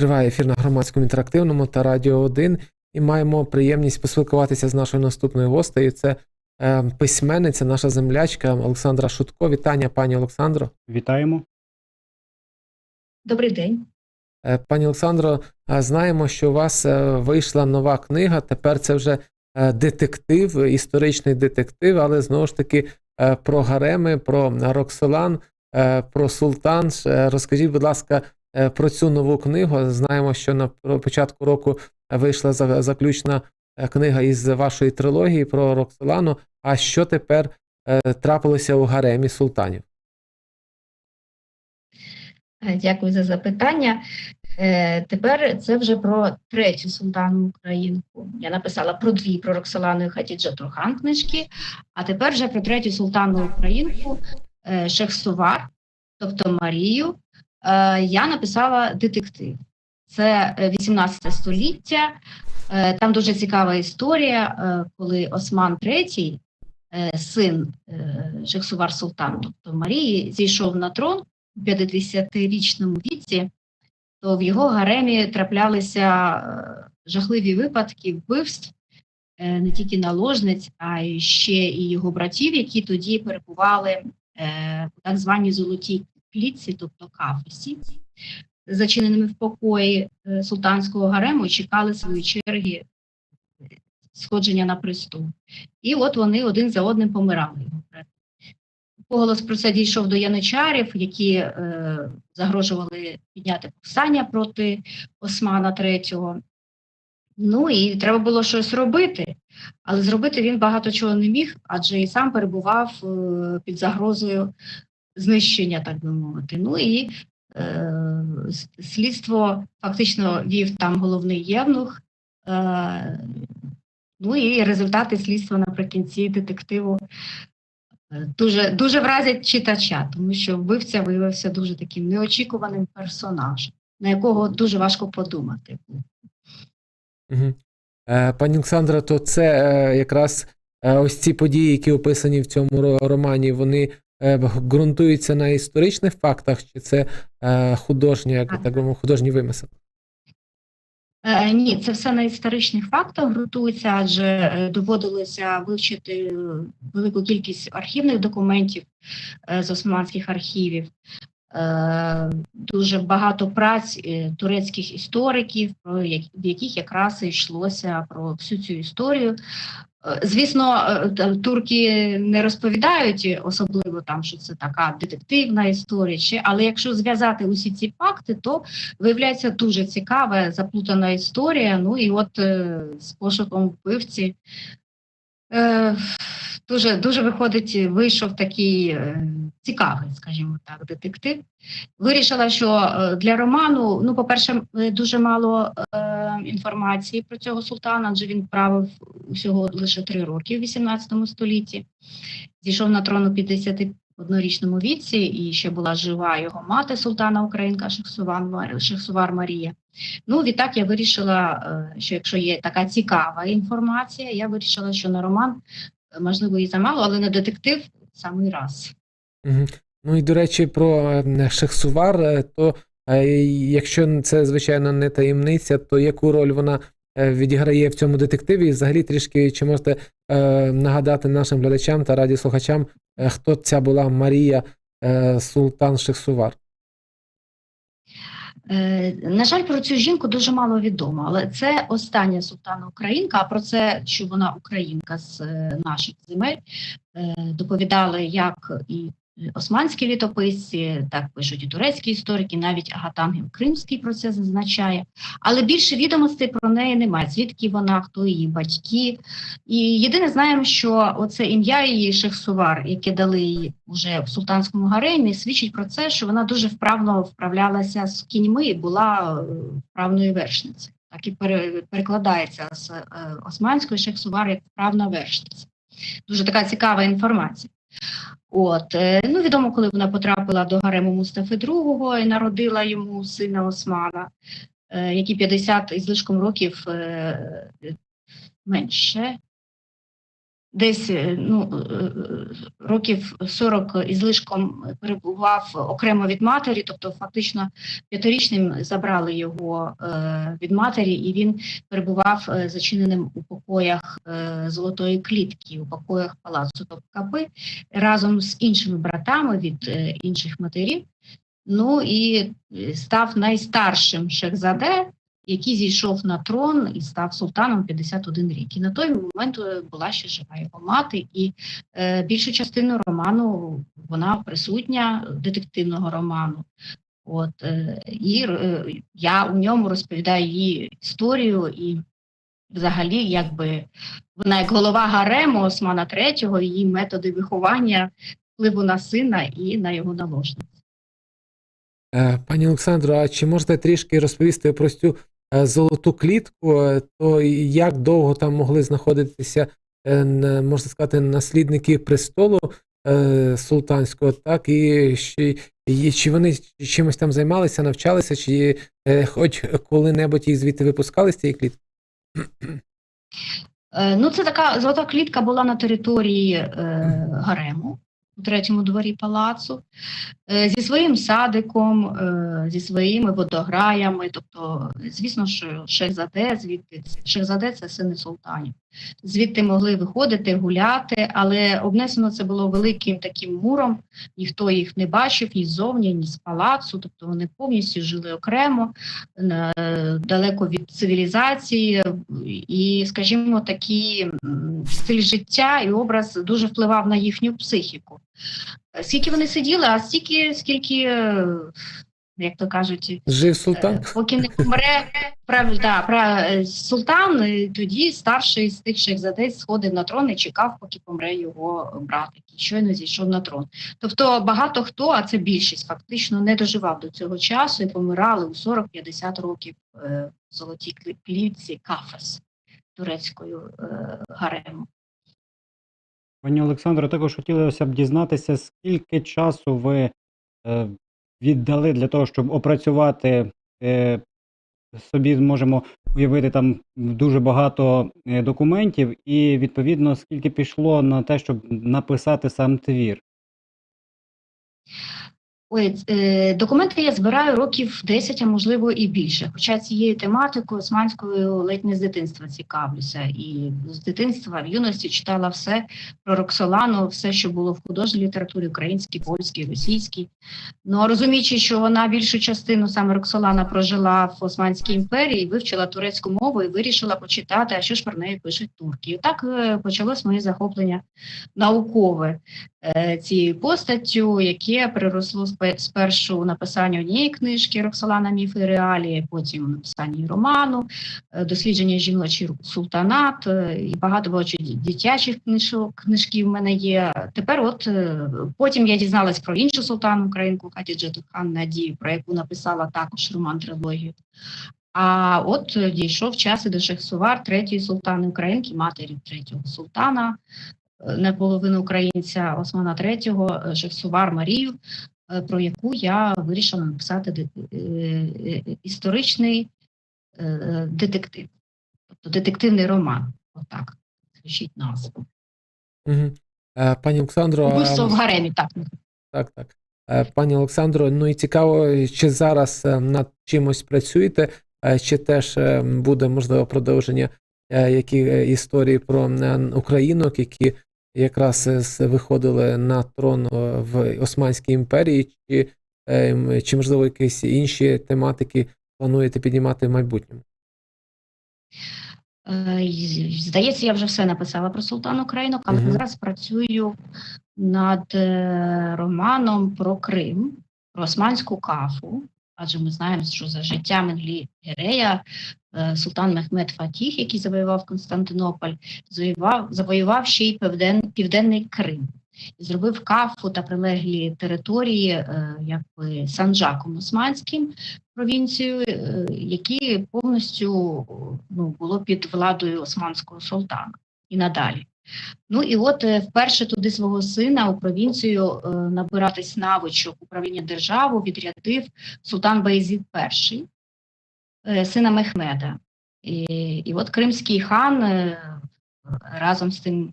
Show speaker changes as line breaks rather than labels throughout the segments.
Триває ефір на громадському інтерактивному та Радіо 1 і маємо приємність поспілкуватися з нашою наступною гостею. Це е, письменниця, наша землячка Олександра Шутко. Вітання, пані Олександро.
Вітаємо.
Добрий день.
Е, Пані Олександро, е, знаємо, що у вас е, вийшла нова книга. Тепер це вже детектив, історичний детектив, але знову ж таки про гареми, про Роксолан, про Султан. Розкажіть, будь ласка, про цю нову книгу. Знаємо, що на початку року вийшла заключна е, книга із вашої трилогії про Роксолану. А що тепер е, трапилося у гаремі султанів?
Е, Дякую за запитання. Е, Тепер це вже про третю султану Українку. Я написала про дві про Роксолану і Хатіджа Турхан книжки, а тепер вже про третю султану Українку е, Шехсувар, тобто Марію. Е, Я написала детектив. Це е, 18 століття. Е, Там дуже цікава історія, е, коли Осман III, е, син е, Шехсувар Султан, тобто Марії, зійшов на трон у 50-річному віці, то в його гаремі траплялися е, жахливі випадки вбивств е, не тільки наложниць, а ще і його братів, які тоді перебували е, у так званій золотій клітці, тобто кафесі, зачиненими в покої е, султанського гарему, чекали свої черги сходження на престол. І от вони один за одним помирали. Поголос про це дійшов до яничарів, які е, загрожували підняти повстання проти Османа III. Ну і треба було щось робити, але зробити він багато чого не міг, адже і сам перебував е, під загрозою знищення, так би мовити. Ну і е, слідство фактично вів там головний євнух. Е, ну і результати слідства наприкінці детективу е, дуже, дуже вразять читача, тому що вбивця виявився дуже таким неочікуваним персонажем, на якого дуже важко подумати.
Угу. Пані Олександра, то це е, якраз ось ці події, які описані в цьому романі, вони е, ґрунтуються на історичних фактах, чи це е, художня, як
Так.
би художній вимисел?
Е, ні, це все на історичних фактах ґрунтується, адже доводилося вивчити велику кількість архівних документів з османських архівів. Дуже багато праць турецьких істориків, в яких якраз і йшлося про всю цю історію. Е, Звісно, е, турки не розповідають особливо там, що це така детективна історія, чи- але якщо зв'язати усі ці факти, то виявляється дуже цікава, заплутана історія. Ну і от е, з пошуком вбивці дуже, дуже виходить, вийшов такий е, цікавий, скажімо так, детектив. Вирішила, що е, для роману, ну, по-перше, е, дуже мало е, інформації про цього султана, адже він правив усього лише три роки в 18 столітті. Зійшов на трон у 51-річному віці, і ще була жива його мати, султана Українка Шехсувар, Мар- Марія. Ну, відтак я вирішила, е, що якщо є така цікава інформація, я вирішила, що на роман е, можливо і замало, але на детектив самий раз.
Ну і до речі, про е, Шехсувар, е, то е, якщо це, звичайно, не таємниця, то яку роль вона відіграє в цьому детективі? І взагалі трішки чи можете нагадати нашим глядачам та радіослухачам, хто ця була Марія Султан Шехсувар?
Е, На жаль, про цю жінку дуже мало відомо, але це остання султана Українка. А про це, що вона українка з е, наших земель, е, доповідали як і османські літописці, так пишуть і турецькі історики, навіть Агатангів Кримський про це зазначає. Але більше відомостей про неї немає. Звідки вона, хто її батьки. І єдине знаємо, що оце ім'я її Шехсувар, яке дали їй уже в султанському гаремі, свідчить про це, що вона дуже вправно вправлялася з кіньми і була е, вправною вершницею. Так і пере- перекладається з е, османської Шехсувар як вправна вершниця. Дуже така цікава інформація. От, е, ну відомо, коли вона потрапила до гарему Мустафи II і народила йому сина Османа, е, який 50 із лишком років е, менше, десь е, ну, е, е, років 40 із лишком перебував окремо від матері, тобто фактично п'ятирічним забрали його від матері, і він перебував зачиненим у покоях золотої клітки, у покоях палацу Топкапи разом з іншими братами від інших матерів. Ну і став найстаршим шехзаде, який зійшов на трон і став султаном 51 рік. І на той момент е, була ще жива його мати, і е, більшу частину роману вона присутня детективного роману. От е, і е, я у ньому розповідаю її історію і. Взагалі, якби вона як голова гарему Османа III, її методи виховання, впливу на сина і на його наложницю.
Е, Пані Олександро, а чи можете трішки розповісти про цю золоту клітку, е, то як довго там могли знаходитися, е, можна сказати, наслідники престолу е, султанського, так, і, чи, і чи вони чимось там займалися, навчалися, чи е, хоч коли-небудь їх звідти випускали з цієї клітки?
Е, Ну, це така золота клітка була на території е, гарему третьому дворі палацу, е, зі своїм садиком, е, зі своїми водограями. Тобто, звісно, що Шехзаде, звідти Шехзаде це сини султанів. Звідти могли виходити, гуляти, але обнесено це було великим таким муром. Ніхто їх не бачив ні ззовні, ні з палацу. Тобто вони повністю жили окремо, далеко від цивілізації, і, скажімо, такий стиль життя і образ дуже впливав на їхню психіку. Е, Скільки вони сиділи, а стільки, скільки, е, як то кажуть,
Жив султан?
Е, Поки не помре прав, да, пра, е, султан, і тоді старший з тих шехзадець сходив на трон і чекав, поки помре його брат, який щойно зійшов на трон. Тобто багато хто, а це більшість, фактично не доживав до цього часу і помирали у 40-50 років е, в золотій клітці Кафес турецькою е, гарему.
Пані Олександро, також хотілося б дізнатися, скільки часу ви е, віддали для того, щоб опрацювати е, собі зможемо уявити там дуже багато е, документів, і відповідно скільки пішло на те, щоб написати сам твір.
Ой, е, документи я збираю років 10, а можливо і більше. Хоча цією тематикою османською ледь не з дитинства цікавлюся. І з дитинства в юності читала все про Роксолану, все, що було в художній літературі, українській, польській, російській. Ну розуміючи, що вона більшу частину саме Роксолана прожила в Османській імперії, вивчила турецьку мову і вирішила почитати, а що ж про неї пишуть турки. І так е, почалось моє захоплення наукове е, цією постаттю, яке приросло спе- спершу у написанні однієї книжки Роксолана Міф і реалії, потім у написанні роману, е, дослідження жіночий султанат е, і багато багато дитячих книжок, книжків в мене є. Тепер, от е, потім я дізналась про іншу султану українку Хатіджету Хан Надію, про яку написала також роман трилогію. А от дійшов час і до Шехсувар, третьої султани Українки, матері третього султана, наполовину українця Османа III, Шехсувар Марію, про яку я вирішила написати е, е, історичний е, е, детектив, тобто детективний роман. Отак звучить назва.
Угу. Пані Олександро,
Вбивство в гаремі, так.
Так, так. Е, Пані Олександро, ну і цікаво, чи зараз е, над чимось працюєте, е, чи теж е, буде можливо продовження е, які е, історії про е, українок, які якраз е, виходили на трон е, в Османській імперії, чи, е, чи можливо якісь інші тематики плануєте піднімати в майбутньому?
Здається, я вже все написала про султан Українок, але
Мгм.
зараз працюю над романом про Крим, про османську кафу. Адже ми знаємо, що за життя Менглі Герея е, султан Мехмед Фатіх, який завоював Константинополь, завоював, завоював ще й півден, південний Крим. І зробив кафу та прилеглі території, е, якби Санджаком Османським, провінцію, е, які повністю ну, було під владою османського султана і надалі. Ну і от е, вперше туди свого сина у провінцію е, набиратись навичок управління державою відрядив султан Баїзід І, е, сина Мехмеда. І, і от кримський хан разом з тим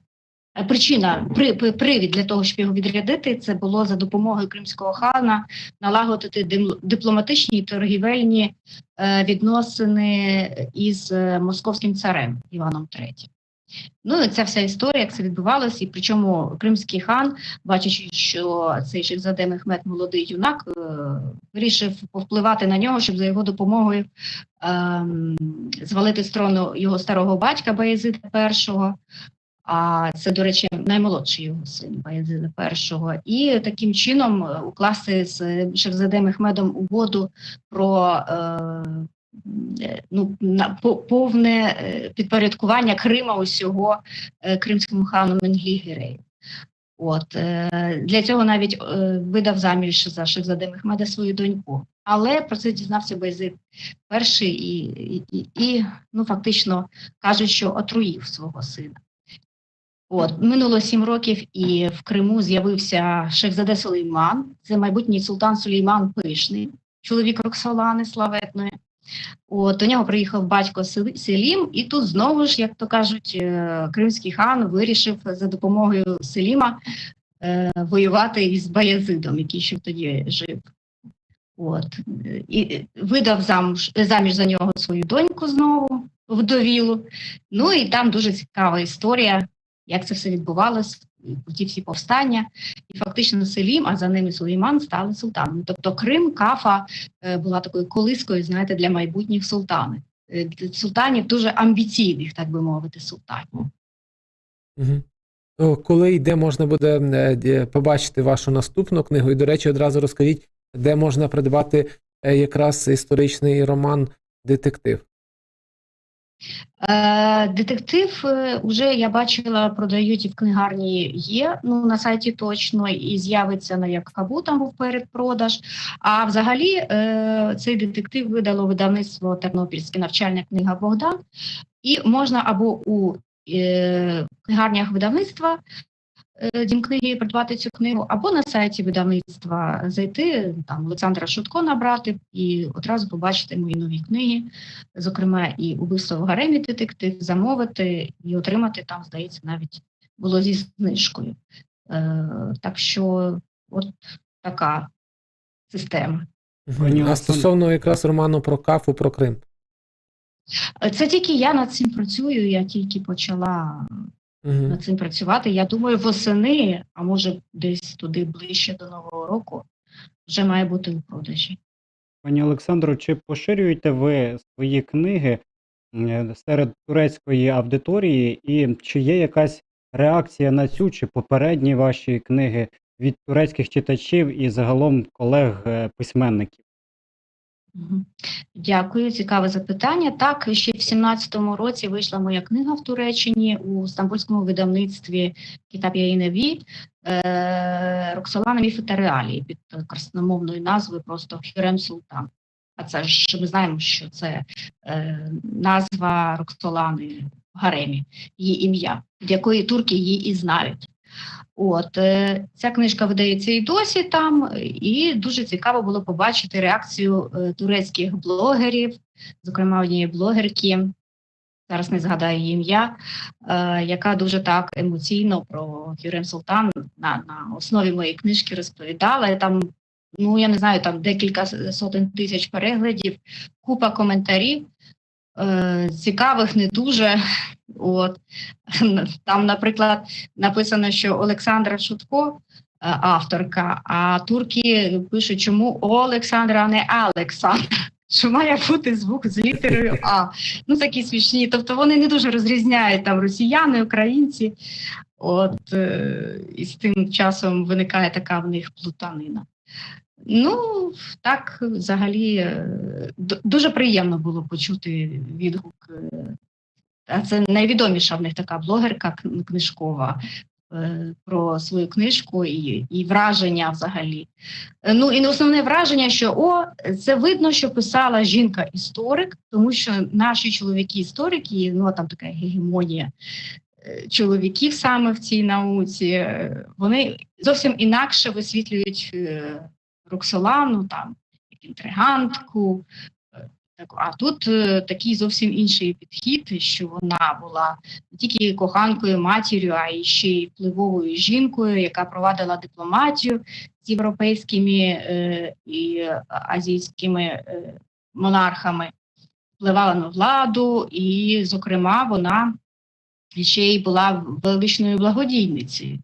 Причина, при, при- привід для того, щоб його відрядити, це було за допомогою кримського хана налагодити дипломатичні і торгівельні е, відносини із московським царем Іваном III. Ну і ця вся історія, як це відбувалося, і причому кримський хан, бачачи, що цей Шехзаде Мехмед молодий юнак, е, вирішив повпливати на нього, щоб за його допомогою ем, звалити з трону його старого батька Баязида І. А це, до речі, наймолодший його син Баязида І. І таким чином е, укласти з Шехзаде Мехмедом угоду про е, е, ну, на, по- повне е, підпорядкування Крима усього е, кримському хану Менглі Гірею. От е, для цього навіть е, видав заміж за Шехзаде Мехмеда свою доньку. Але про це дізнався Байзид перший і, і, і, і ну фактично кажуть, що отруїв свого сина. От минуло сім років, і в Криму з'явився Шехзаде Сулейман. Це майбутній султан Сулейман Пишний, чоловік Роксолани славетної. От, до нього приїхав батько Селім, і тут знову ж, як то кажуть, е, кримський хан вирішив за допомогою Селіма е, воювати із Баязидом, який ще тоді жив. От. е, І видав замуж, заміж за нього свою доньку знову, вдовілу. Ну і там дуже цікава історія, як це все відбувалося, і ті всі повстання. І фактично Селім, а за ними Сулейман стали султанами. Тобто Крим, Кафа е, була такою колискою, знаєте, для майбутніх султанів. Е, Султанів дуже амбіційних, так би мовити, султанів.
Угу. Коли і де можна буде е, побачити вашу наступну книгу? І, до речі, одразу розкажіть, де можна придбати якраз історичний роман Детектив.
Е, детектив вже я бачила, продають і в книгарні є. Ну на сайті точно і з'явиться на Якабу, там був передпродаж. А взагалі е, цей детектив видало видавництво Тернопільське навчальна книга Богдан, і можна або у е, книгарнях видавництва. Е, Дім книги придбати цю книгу, або на сайті видавництва зайти, там Олександра Шутко набрати і одразу побачити мої нові книги зокрема, і убивство в гаремі детектив, замовити і отримати там, здається, навіть було зі знижкою. Е, так що, от така система.
А стосовно якраз роману про Кафу, про Крим.
Е, Це тільки я над цим працюю, я тільки почала
Угу.
над цим працювати. Я думаю, восени, а може десь туди ближче до Нового року, вже має бути у продажі.
Пані Олександро, чи поширюєте ви свої книги е, серед турецької аудиторії, і чи є якась реакція на цю чи попередні ваші книги від турецьких читачів і загалом колег-письменників?
Дякую, цікаве запитання. Так, ще в 17-му році вийшла моя книга в Туреччині у стамбульському видавництві Кітап Яїневі е, Роксолана Міфи та реалії під красномовною назвою просто Хюрем Султан. А це ж ми знаємо, що це е, назва Роксолани в гаремі, її ім'я, від якої турки її і знають. От е, ця книжка видається і досі там, і дуже цікаво було побачити реакцію е, турецьких блогерів, зокрема однієї блогерки, зараз не згадаю її ім'я, е, яка дуже так емоційно про Хюрем Султан на, на основі моєї книжки розповідала. Там, ну я не знаю, там декілька сотень тисяч переглядів, купа коментарів. Цікавих, не дуже. От там, наприклад, написано, що Олександра Шутко е, авторка, а турки пишуть, чому Олександра, а не Олександра. Що має бути звук з літерою А. Ну такі смішні. Тобто вони не дуже розрізняють там росіяни, українці. От е, і з тим часом виникає така в них плутанина. Ну, так, взагалі, е, дуже приємно було почути відгук. А це найвідоміша в них така блогерка книжкова е, про свою книжку і, і враження взагалі. Е, Ну і основне враження, що о, це видно, що писала жінка-історик, тому що наші чоловіки-історики, ну там така гегемонія е, чоловіків саме в цій науці, вони зовсім інакше висвітлюють Роксолану, там інтригантку, а тут е, такий зовсім інший підхід, що вона була не тільки коханкою, матір'ю, а й ще й впливовою жінкою, яка провадила дипломатію з європейськими е, і азійськими е, монархами, впливала на владу, і, зокрема, вона ще й була величною благодійницею.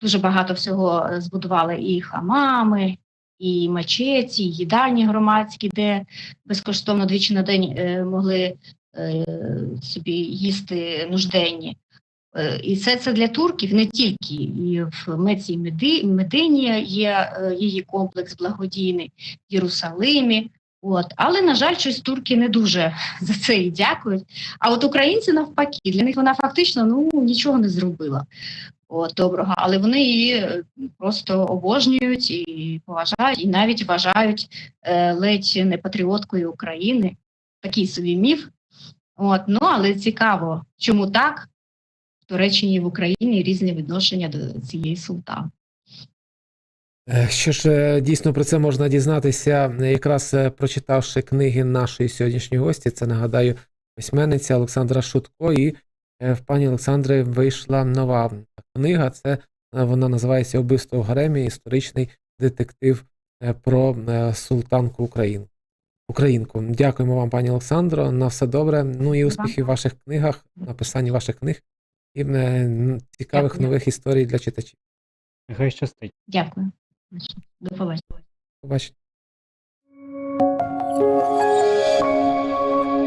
Дуже багато всього е, збудували і хамами, і мечеті, і їдальні громадські, де безкоштовно двічі на день е, могли е, собі їсти нужденні. Е, І це, це для турків не тільки. І в Меці Меди, Медині є її комплекс благодійний в Єрусалимі. От. Але, на жаль, щось турки не дуже за це і дякують. А от українці навпаки, для них вона фактично ну, нічого не зробила от, доброго, але вони її е, просто обожнюють і поважають, і навіть вважають е, ледь не патріоткою України. Такий собі міф. От, ну, але цікаво, чому так? В Туреччині і в Україні різні відношення до цієї султани.
Е, Що ж е, дійсно про це можна дізнатися, якраз прочитавши книги нашої сьогоднішньої гості. Це нагадаю письменниця Олександра Шутко. І в пані Олександри вийшла нова книга. Це е, вона називається Убивство в Гаремі, історичний детектив е, про е, султанку Україн. Українку. Дякуємо вам, пані Олександро. На все добре. Ну і успіхів в ваших книгах, написанні ваших книг і цікавих
Дякую.
нових історій для читачів.
Нехай щастить.
Дякую. До побачення.
Побачення.